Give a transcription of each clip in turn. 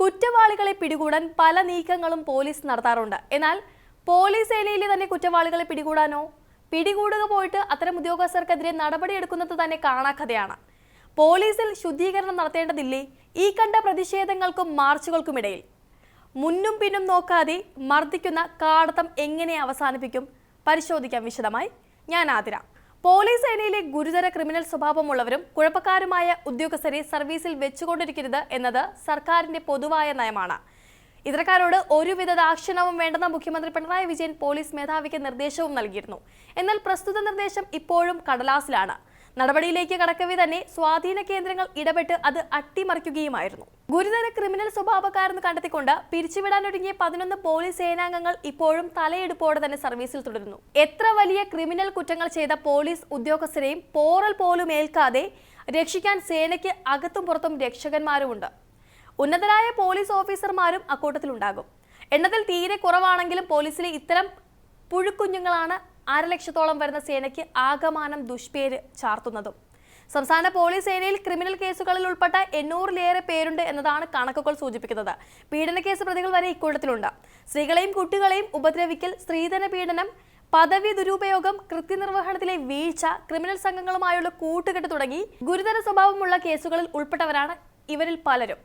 കുറ്റവാളികളെ പിടികൂടാൻ പല നീക്കങ്ങളും പോലീസ് നടത്താറുണ്ട്. എന്നാൽ പോലീസ് സേനയിലെ തന്നെ കുറ്റവാളികളെ പിടികൂടാനോ? പിടികൂടുക പോയിട്ട് അത്തരം ഉദ്യോഗസ്ഥർക്കെതിരെ നടപടിയെടുക്കുന്നത് തന്നെ കാണാക്കഥയാണ്. പോലീസിൽ ശുദ്ധീകരണം നടത്തേണ്ടതില്ലേ? ഈ കണ്ട പ്രതിഷേധങ്ങൾക്കും മാർച്ചുകൾക്കുമിടയിൽ മുന്നും പിന്നും നോക്കാതെ മർദ്ദിക്കുന്ന കാടത്തം എങ്ങനെ അവസാനിപ്പിക്കും? പരിശോധിക്കാം വിശദമായി. ഞാൻ ആതിര. പോലീസ് സേനയിലെ ഗുരുതര ക്രിമിനൽ സ്വഭാവമുള്ളവരും കുഴപ്പക്കാരുമായ ഉദ്യോഗസ്ഥരെ സർവീസിൽ വെച്ചുകൊണ്ടിരിക്കരുത് എന്നത് സർക്കാരിന്റെ പൊതുവായ നയമാണ്. ഇത്തരക്കാരോട് ഒരുവിധ ദാക്ഷിണവും വേണ്ടെന്ന മുഖ്യമന്ത്രി പിണറായി വിജയൻ പോലീസ് മേധാവിക്ക് നിർദ്ദേശവും നൽകിയിരുന്നു. എന്നാൽ പ്രസ്തുത നിർദ്ദേശം ഇപ്പോഴും കടലാസിലാണ്. നടപടിയിലേക്ക് കടക്കവേ തന്നെ സ്വാധീന കേന്ദ്രങ്ങൾ ഇടപെട്ട് അത് അട്ടിമറിക്കുകയുമായിരുന്നു. ഗുരുതര ക്രിമിനൽ സ്വഭാവക്കാരെന്ന് കണ്ടെത്തിക്കൊണ്ട് പിരിച്ചുവിടാനൊരുങ്ങിയ പതിനൊന്ന് പോലീസ് സേനാംഗങ്ങൾ ഇപ്പോഴും തലയെടുപ്പോടെ തന്നെ സർവീസിൽ തുടരുന്നു. എത്ര വലിയ ക്രിമിനൽ കുറ്റങ്ങൾ ചെയ്ത പോലീസ് ഉദ്യോഗസ്ഥരെയും പോറൽ പോലും ഏൽക്കാതെ രക്ഷിക്കാൻ സേനയ്ക്ക് അകത്തും പുറത്തും രക്ഷകന്മാരുമുണ്ട്. ഉന്നതരായ പോലീസ് ഓഫീസർമാരും അക്കൂട്ടത്തിലുണ്ടാകും. എണ്ണത്തിൽ തീരെ കുറവാണെങ്കിലും പോലീസിലെ ഇത്തരം പുഴുക്കുഞ്ഞുങ്ങളാണ് അരലക്ഷത്തോളം വരുന്ന സേനയ്ക്ക് ആകമാനം ദുഷ്പേര് ചാർത്തുന്നതും. സംസ്ഥാന പോലീസ് സേനയിൽ ക്രിമിനൽ കേസുകളിൽ ഉൾപ്പെട്ട എണ്ണൂറിലേറെ പേരുണ്ട് എന്നതാണ് കണക്കുകൾ സൂചിപ്പിക്കുന്നത്. പീഡന കേസ് പ്രതികൾ വരെ ഇക്കൂട്ടത്തിലുണ്ട്. സ്ത്രീകളെയും കുട്ടികളെയും ഉപദ്രവിക്കൽ സ്ത്രീധന പീഡനം പദവി ദുരുപയോഗം കൃത്യനിർവഹണത്തിലെ വീഴ്ച ക്രിമിനൽ സംഘങ്ങളുമായുള്ള കൂട്ടുകെട്ട് തുടങ്ങി ഗുരുതര സ്വഭാവമുള്ള കേസുകളിൽ ഉൾപ്പെട്ടവരാണ് ഇവരിൽ പലരും.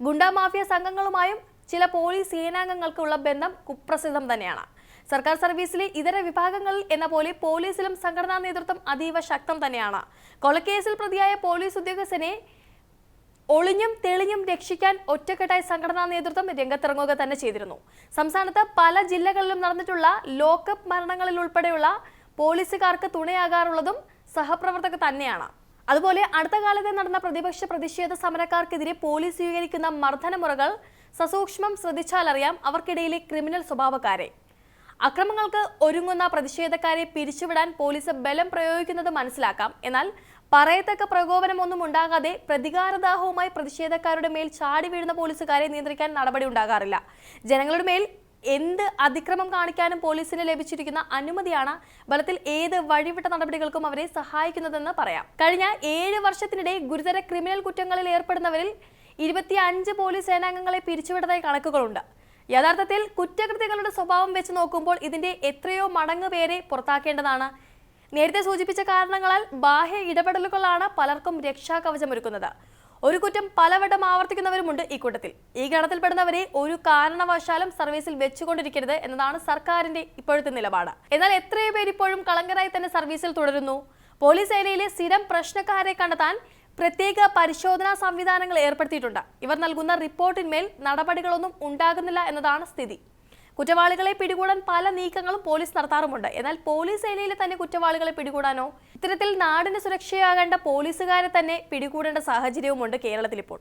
ഗുണ്ടാ മാഫിയ സംഘങ്ങളുമായും ചില പോലീസ് സേനാംഗങ്ങൾക്കുള്ള ബന്ധം കുപ്രസിദ്ധം തന്നെയാണ്. സർക്കാർ സർവീസിലെ ഇതര വിഭാഗങ്ങളിൽ എന്ന പോലെ പോലീസിലും സംഘടനാ നേതൃത്വം അതീവ ശക്തം തന്നെയാണ്. കൊലക്കേസിൽ പ്രതിയായ പോലീസ് ഉദ്യോഗസ്ഥനെ ഒളിഞ്ഞും തെളിഞ്ഞും രക്ഷിക്കാൻ ഒറ്റക്കെട്ടായി സംഘടനാ നേതൃത്വം രംഗത്തിറങ്ങുക തന്നെ ചെയ്തിരുന്നു. സംസ്ഥാനത്ത് പല ജില്ലകളിലും നടന്നിട്ടുള്ള ലോക്കപ്പ് മരണങ്ങളിൽ ഉൾപ്പെടെയുള്ള പോലീസുകാർക്ക് തുണയാകാറുള്ളതും സഹപ്രവർത്തകർ തന്നെയാണ്. അതുപോലെ അടുത്ത കാലത്ത് നടന്ന പ്രതിപക്ഷ പ്രതിഷേധ സമരക്കാർക്കെതിരെ പോലീസ് സ്വീകരിക്കുന്ന മർദ്ദനമുറകൾ സസൂക്ഷ്മം ശ്രദ്ധിച്ചാലറിയാം അവർക്കിടയിലെ ക്രിമിനൽ സ്വഭാവക്കാരെ. അക്രമങ്ങൾക്ക് ഒരുങ്ങുന്ന പ്രതിഷേധക്കാരെ പിരിച്ചുവിടാൻ പോലീസ് ബലം പ്രയോഗിക്കുന്നത് മനസ്സിലാക്കാം. എന്നാൽ പറയത്തക്ക പ്രകോപനമൊന്നും ഉണ്ടാകാതെ പ്രതികാരദാഹവുമായി പ്രതിഷേധക്കാരുടെ മേൽ ചാടി വീഴുന്ന പോലീസുകാരെ നിയന്ത്രിക്കാൻ നടപടി ഉണ്ടാകാറില്ല. ജനങ്ങളുടെ മേൽ എന്ത് അതിക്രമം കാണിക്കാനും പോലീസിന് ലഭിച്ചിരിക്കുന്ന അനുമതിയാണ് ബലത്തിൽ ഏത് വഴിവിട്ട നടപടികൾക്കും അവരെ സഹായിക്കുന്നതെന്ന് പറയാം. കഴിഞ്ഞ ഏഴ് വർഷത്തിനിടെ ഗുരുതര ക്രിമിനൽ കുറ്റങ്ങളിൽ ഏർപ്പെടുന്നവരിൽ ഇരുപത്തി അഞ്ച് പോലീസ് സേനാംഗങ്ങളെ പിരിച്ചുവിട്ടതായി കണക്കുകളുണ്ട്. യഥാർത്ഥത്തിൽ കുറ്റകൃത്യങ്ങളുടെ സ്വഭാവം വെച്ച് നോക്കുമ്പോൾ ഇതിന്റെ എത്രയോ മടങ്ങ് പേരെ പുറത്താക്കേണ്ടതാണ്. നേരത്തെ സൂചിപ്പിച്ച കാരണങ്ങളാൽ ബാഹ്യ ഇടപെടലുകളാണ് പലർക്കും രക്ഷാകവചമൊരുക്കുന്നത്. ഒരു കുറ്റം പലവട്ടം ആവർത്തിക്കുന്നവരുമുണ്ട് ഈ കൂട്ടത്തിൽ. ഈ ഗണത്തിൽപ്പെടുന്നവരെ ഒരു കാരണവശാലും സർവീസിൽ വെച്ചുകൊണ്ടിരിക്കരുത് എന്നതാണ് സർക്കാരിന്റെ ഇപ്പോഴത്തെ നിലപാട്. എന്നാൽ എത്രയോ പേര് ഇപ്പോഴും കളങ്കരായി തന്നെ സർവീസിൽ തുടരുന്നു. പോലീസ് സേനയിലെ സ്ഥിരം പ്രശ്നക്കാരെ കണ്ടെത്താൻ പ്രത്യേക പരിശോധനാ സംവിധാനങ്ങൾ ഏർപ്പെടുത്തിയിട്ടുണ്ട്. ഇവർ നൽകുന്ന റിപ്പോർട്ടിന്മേൽ നടപടികളൊന്നും ഉണ്ടാകുന്നില്ല എന്നതാണ് സ്ഥിതി. കുറ്റവാളികളെ പിടികൂടാൻ പല നീക്കങ്ങളും പോലീസ് നടത്താറുമുണ്ട്. എന്നാൽ പോലീസ് സേനയിലെ തന്നെ കുറ്റവാളികളെ പിടികൂടാനോ ഇത്തരത്തിൽ നാടിന് സുരക്ഷയാകേണ്ട പോലീസുകാരെ തന്നെ പിടികൂടേണ്ട സാഹചര്യവുമുണ്ട് കേരളത്തിൽ ഇപ്പോൾ